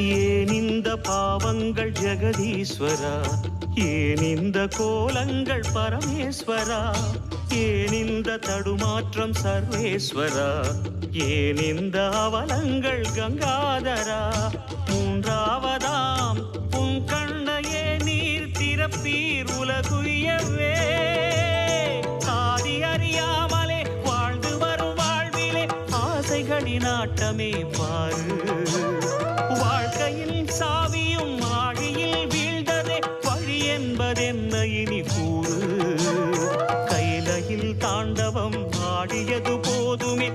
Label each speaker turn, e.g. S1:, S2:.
S1: ஏன் இந்த பாவங்கள் ஜெகதீஸ்வரா? ஏன் இந்த கோலங்கள் பரமேஸ்வரா? ஏன் இந்த தடுமாற்றம் சர்வேஸ்வரா? ஏன் இந்த அவலங்கள் கங்காதரா? மூன்றாவதாம் உன் கண்ணையே நீர் திறப்பீர் உலகுயவே சாதி அறியாமலே வாழ்ந்து வரும் வாழ்விலே ஆசைகளின் ஆட்டமே பாரு. என்பதென்ன இனி கூறு? கைலையில் தாண்டவம் ஆடியது போதுமே